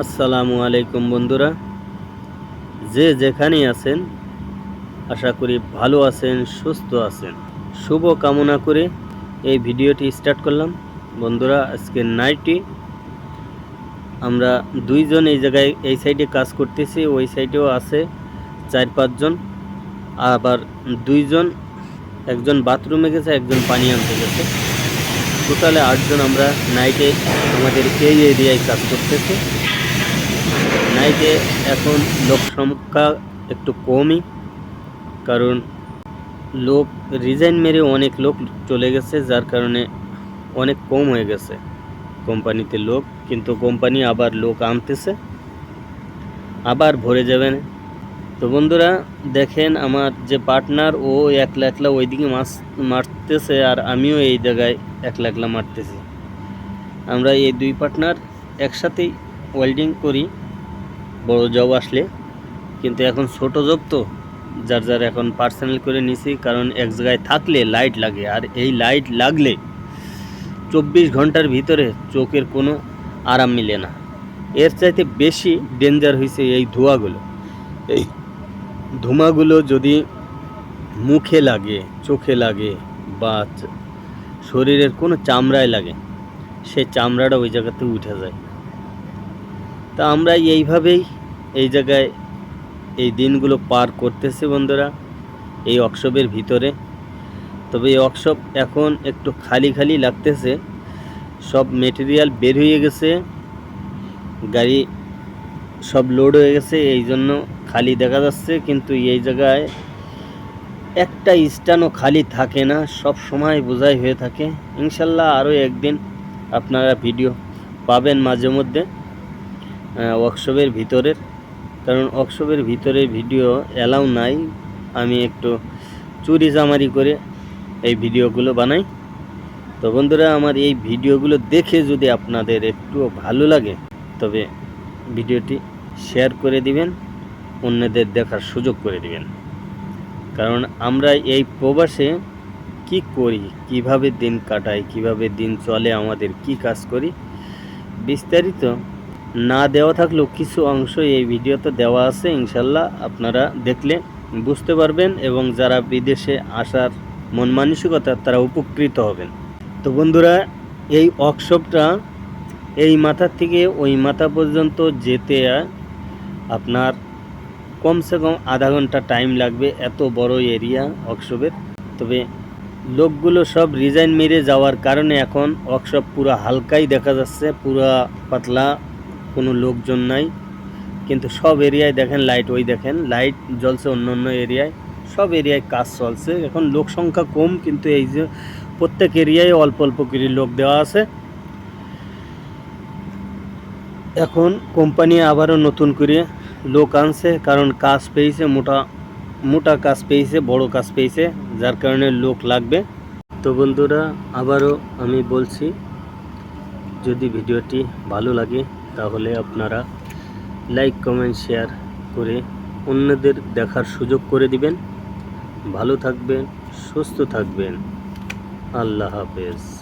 আসসালামু আলাইকুম বন্ধুরা। যে যেখানেই আছেন, আশা করি ভালো আছেন, সুস্থ আছেন। শুভ কামনা করে এই ভিডিওটি স্টার্ট করলাম। বন্ধুরা, আজকে নাইটি আমরা দুইজন এই জায়গায়, এই সাইডে কাজ করতেছি, ওই সাইডেও আছে চার পাঁচজন। আবার দুইজন, একজন বাথরুমে গেছে, একজন পানি আনতে গেছে। টোটালে আটজন আমরা নাইটে আমাদের এই এরিয়ায় কাজ করতেছি। নাইটে এখন লোক সংখ্যা একটু কমই, কারণ লোক রিজাইন মেরে অনেক লোক চলে গেছে, যার কারণে অনেক কম হয়ে গেছে কোম্পানিতে লোক, কিন্তু কোম্পানি আবার লোক আনতেছে, আবার ভরে যাবেন তো বন্ধুরা, দেখেন আমার যে পার্টনার ও একলা একলা ওইদিকে মাছ, মারতেছে, আর আমিও এই জায়গায় একলা একলা মারতেছি। আমরা এই দুই পার্টনার একসাথেই ওয়েল্ডিং করি। বড় জব আসলে। কিন্তু এখন ছোট জব তো, যার যার এখন পার্সোনাল করে নিছি, কারণ এক জায়গায় থাকলে লাইট লাগে। আর এই লাইট লাগলে চব্বিশ ঘণ্টার ভিতরে চোখের কোনো আরাম মিলে না। এর চাইতে বেশি ডেঞ্জার হয়েছে এই ধোঁয়াগুলো। এই ধোঁয়াগুলো যদি মুখে লাগে, চোখে লাগে বা শরীরের কোনো চামড়ায় লাগে সেই চামড়াটা ওই জায়গাতে উঠে যায়। তা আমরা এইভাবেই এই জায়গায় এই দিনগুলো পার করতেছি বন্ধুরা, এই ওয়ার্কশপের ভিতরে। তবে এই ওয়ার্কশপ এখন একটু খালি খালি লাগতেছে। সব মেটেরিয়াল বের হয়ে গেছে, গাড়ি সব লোড হয়ে গেছে, এই জন্য খালি দেখা যাচ্ছে। কিন্তু এই জায়গায় একটা স্টানও খালি থাকে না, সব সময় বোঝাই হয়ে থাকে। ইনশাল্লাহ আরও একদিন আপনারা ভিডিও পাবেন মাঝে মধ্যে। ওয়ার্কশপের ভিতরের। কারণ ওয়ার্কশপের ভিতরে ভিডিও অ্যালাউ নাই। আমি একটু চুরি জামারি করে এই ভিডিওগুলো বানাই। তো বন্ধুরা, আমার এই ভিডিওগুলো দেখে যদি আপনাদের একটু ভালো লাগে, তবে ভিডিওটি শেয়ার করে দিবেন, অন্যদের দেখার সুযোগ করে দিবেন। কারণ আমরা এই প্রবাসে কি করি, কীভাবে দিন কাটাই, কীভাবে দিন চলে, আমাদের কি কাজ করি, বিস্তারিত না দেওয়া থাকলেও কিছু অংশ এই ভিডিওতে দেওয়া আছে, ইনশাল্লাহ আপনারা দেখলে বুঝতে পারবেন এবং যারা বিদেশে আসার মন মানসিকতা, তারা উপকৃত হবেন। তো বন্ধুরা, এই ওয়ার্কশপটা এই মাথা থেকে ওই মাথা পর্যন্ত যেতে আপনার কমসে কম আধা ঘণ্টা টাইম লাগবে এত বড় এরিয়া ওয়ার্কশপের তবে লোকগুলো সব রিজাইন মেরে যাওয়ার কারণে এখন ওয়ার্কশপ পুরো হালকাই দেখা যাচ্ছে, পুরো পাতলা কোনো লোকজন নাই। কিন্তু সব এরিয়ায় দেখেন লাইট ওই দেখেন লাইট জ্বলছে অন্য অন্য এরিয়ায়। সব এরিয়ায় কাজ চলছে। এখন লোক সংখ্যা কম, কিন্তু এই যে প্রত্যেক এরিয়ায় অল্প অল্প করে লোক দেওয়া আছে। এখন কোম্পানি আবারও নতুন করে লোক আনছে, কারণ কাজ পেয়েছে, মোটা মোটা কাজ পেয়েছে, বড় কাজ পেয়েছে, যার কারণে লোক লাগবে। তো বন্ধুরা, আবারও আমি বলছি, যদি ভিডিওটি ভালো লাগে তাহলে আপনারা লাইক, কমেন্ট, শেয়ার করে অন্যদের দেখার সুযোগ করে দিবেন। ভালো থাকবেন, সুস্থ থাকবেন। আল্লাহ হাফেজ।